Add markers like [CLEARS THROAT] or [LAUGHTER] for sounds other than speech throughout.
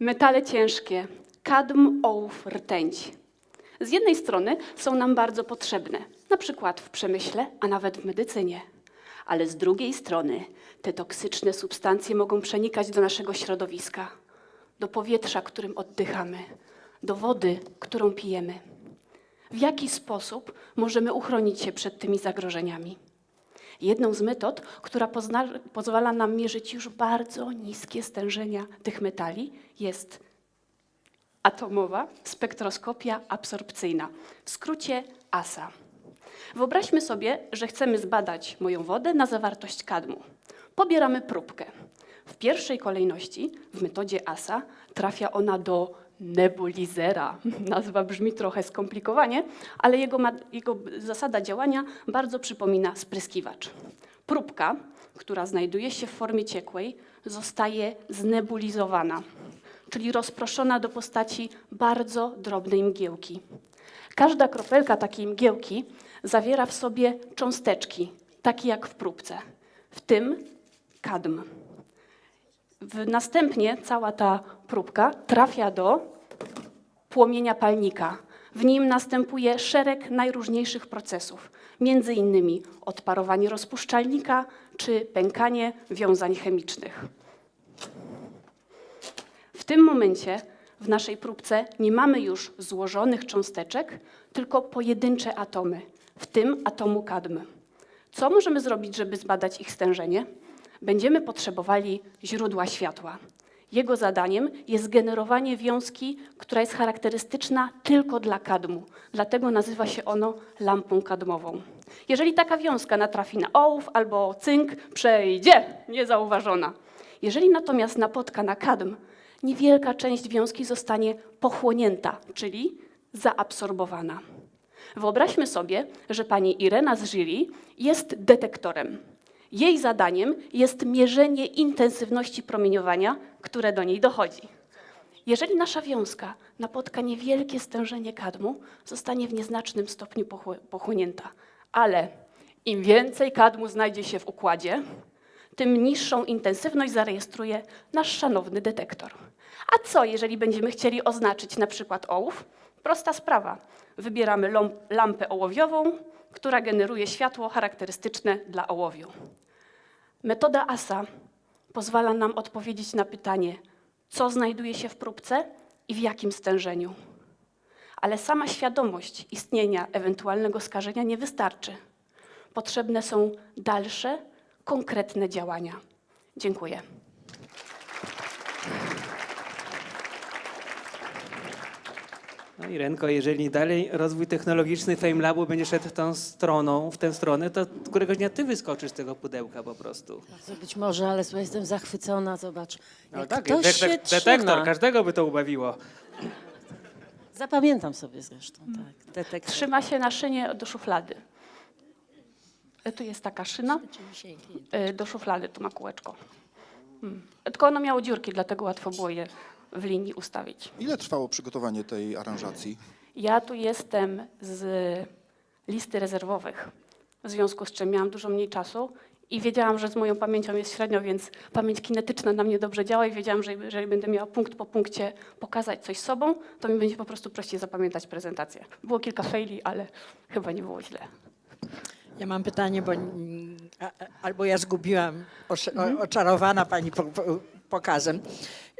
Metale ciężkie, kadm, ołów, rtęć. Z jednej strony są nam bardzo potrzebne, na przykład w przemyśle, a nawet w medycynie. Ale z drugiej strony te toksyczne substancje mogą przenikać do naszego środowiska, do powietrza, którym oddychamy, do wody, którą pijemy. W jaki sposób możemy uchronić się przed tymi zagrożeniami? Jedną z metod, która pozna, pozwala nam mierzyć już bardzo niskie stężenia tych metali, jest atomowa spektroskopia absorpcyjna, w skrócie ASA. Wyobraźmy sobie, że chcemy zbadać moją wodę na zawartość kadmu. Pobieramy próbkę. W pierwszej kolejności w metodzie ASA trafia ona do nebulizera. [LAUGHS] Nazwa brzmi trochę skomplikowanie, ale jego, jego zasada działania bardzo przypomina spryskiwacz. Próbka, która znajduje się w formie ciekłej, zostaje znebulizowana, czyli rozproszona do postaci bardzo drobnej mgiełki. Każda kropelka takiej mgiełki zawiera w sobie cząsteczki, takie jak w próbce, w tym kadm. Następnie cała ta próbka trafia do płomienia palnika. W nim następuje szereg najróżniejszych procesów, między innymi odparowanie rozpuszczalnika czy pękanie wiązań chemicznych. W tym momencie w naszej próbce nie mamy już złożonych cząsteczek, tylko pojedyncze atomy, w tym atomu kadm. Co możemy zrobić, żeby zbadać ich stężenie? Będziemy potrzebowali źródła światła. Jego zadaniem jest generowanie wiązki, która jest charakterystyczna tylko dla kadmu. Dlatego nazywa się ono lampą kadmową. Jeżeli taka wiązka natrafi na ołów albo cynk, przejdzie niezauważona. Jeżeli natomiast napotka na kadm, niewielka część wiązki zostanie pochłonięta, czyli zaabsorbowana. Wyobraźmy sobie, że pani Irena z jury jest detektorem. Jej zadaniem jest mierzenie intensywności promieniowania, które do niej dochodzi. Jeżeli nasza wiązka napotka niewielkie stężenie kadmu, zostanie w nieznacznym stopniu pochł- pochłonięta. Ale im więcej kadmu znajdzie się w układzie, tym niższą intensywność zarejestruje nasz szanowny detektor. A co, jeżeli będziemy chcieli oznaczyć na przykład ołów? Prosta sprawa. Wybieramy lampę ołowiową, która generuje światło charakterystyczne dla ołowiu. Metoda ASA pozwala nam odpowiedzieć na pytanie, co znajduje się w próbce i w jakim stężeniu. Ale sama świadomość istnienia ewentualnego skażenia nie wystarczy. Potrzebne są dalsze, konkretne działania. Dziękuję. No i Renko, jeżeli dalej rozwój technologiczny FameLabu będzie szedł tą stroną, w tę stronę, to któregoś dnia ty wyskoczysz z tego pudełka po prostu. Bardzo być może, ale słuchaj, jestem zachwycona, zobacz. No Jak tak, ktoś się trzyma. detektor, każdego by to ubawiło. Zapamiętam sobie zresztą, tak. Detektor. Trzyma się na szynie do szuflady. E, Tu jest taka szyna. E, Do szuflady tu ma kółeczko. Mm. Tylko ono miało dziurki, dlatego łatwo było je w linii ustawić. Ile trwało przygotowanie tej aranżacji? Ja tu jestem z listy rezerwowych, w związku z czym miałam dużo mniej czasu i wiedziałam, że z moją pamięcią jest średnio, więc pamięć kinetyczna na mnie dobrze działa i wiedziałam, że jeżeli będę miała punkt po punkcie pokazać coś sobą, to mi będzie po prostu prościej zapamiętać prezentację. Było kilka faili, ale chyba nie było źle. Ja mam pytanie, bo mm, albo ja zgubiłam, o- oczarowana pani pokazem.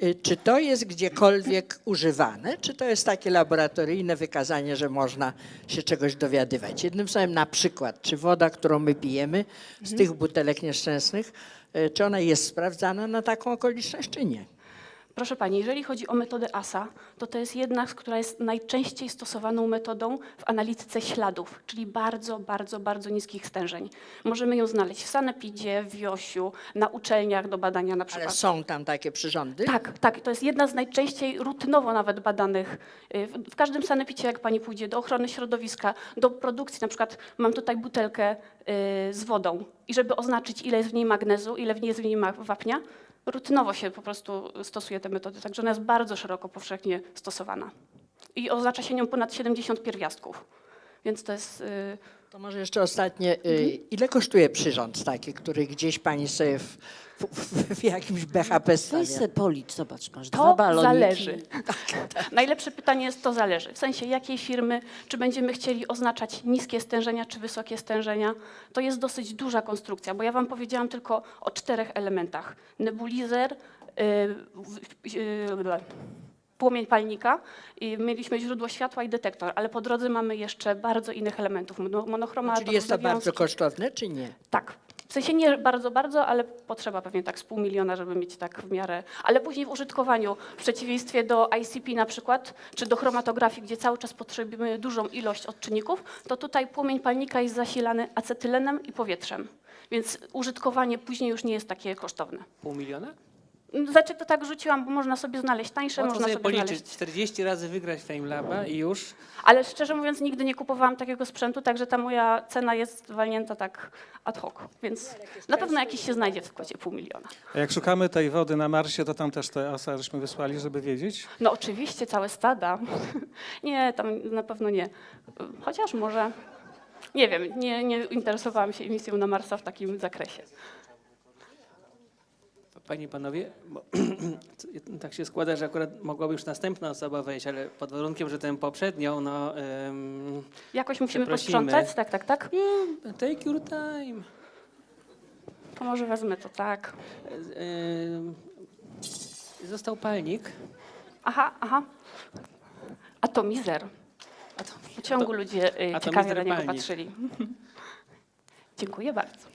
Y, Czy to jest gdziekolwiek używane, czy to jest takie laboratoryjne wykazanie, że można się czegoś dowiadywać? Jednym słowem, na przykład, czy woda, którą my pijemy z tych butelek nieszczęsnych, y, czy ona jest sprawdzana na taką okoliczność, czy nie? Proszę Pani, jeżeli chodzi o metodę ASA, to to jest jedna, z- która jest najczęściej stosowaną metodą w analityce śladów, czyli bardzo, bardzo, bardzo niskich stężeń. Możemy ją znaleźć w sanepidzie, w Wiosiu, na uczelniach do badania na Ale przykład. są tam takie przyrządy? Tak, tak. To jest jedna z najczęściej rutynowo nawet badanych. y, W, każdym sanepicie, jak pani pójdzie do ochrony środowiska, do produkcji, na przykład mam tutaj butelkę y, z wodą i żeby oznaczyć, ile jest w niej magnezu, ile w niej jest w niej wapnia, rutynowo się po prostu stosuje te metody. Także ona jest bardzo szeroko, powszechnie stosowana. I oznacza się nią ponad 70 pierwiastków. Więc to jest... y, To może jeszcze ostatnie. y, Ile kosztuje przyrząd taki, który gdzieś pani sobie w, w, w jakimś BHP Weź stawia? se policz, zobacz, masz dwa To baloniki. zależy. [LAUGHS] Najlepsze pytanie jest to zależy. W sensie jakiej firmy, czy będziemy chcieli oznaczać niskie stężenia, czy wysokie stężenia. To jest dosyć duża konstrukcja, bo ja wam powiedziałam tylko o czterech elementach. Nebulizer, yy, w- yy, płomień palnika, i mieliśmy źródło światła i detektor, ale po drodze mamy jeszcze bardzo innych elementów. Mono- Monochromator, Czyli jest to bardzo kosztowne, czy nie? Tak. W sensie nie bardzo, bardzo, ale potrzeba pewnie tak z pół miliona, żeby mieć tak w miarę. Ale później w użytkowaniu, w przeciwieństwie do ICP na przykład, czy do chromatografii, gdzie cały czas potrzebujemy dużą ilość odczynników, to tutaj płomień palnika jest zasilany acetylenem i powietrzem. Więc użytkowanie później już nie jest takie kosztowne. Pół miliona? Znaczy to tak rzuciłam, bo można sobie znaleźć tańsze, Można można sobie sobie policzyć. znaleźć. 40 razy wygrać Fame Laba i już Ale szczerze mówiąc, nigdy nie kupowałam takiego sprzętu, także ta moja cena jest walnięta tak ad hoc. Więc na pewno jakiś się znajdzie w składzie pół miliona. A jak szukamy tej wody na Marsie, to tam też te osa żeśmy wysłali, żeby wiedzieć? No oczywiście, całe stada. [LAUGHS] nie, tam na pewno nie. Chociaż może, nie wiem, nie, nie interesowałam się emisją na Marsa w takim zakresie. Panie i panowie, bo [CLEARS THROAT] tak się składa, że akurat mogłaby już następna osoba wejść, ale pod warunkiem, że tę poprzednią, no em, Jakoś musimy Przeprosimy. posprzątać, tak, tak, tak. take your time. To może wezmę to tak. Został palnik. Aha, aha. Atomizer. W ciągu ludzie y, atomizer ciekawie na niego palnik. patrzyli. [LAUGHS] Dziękuję bardzo.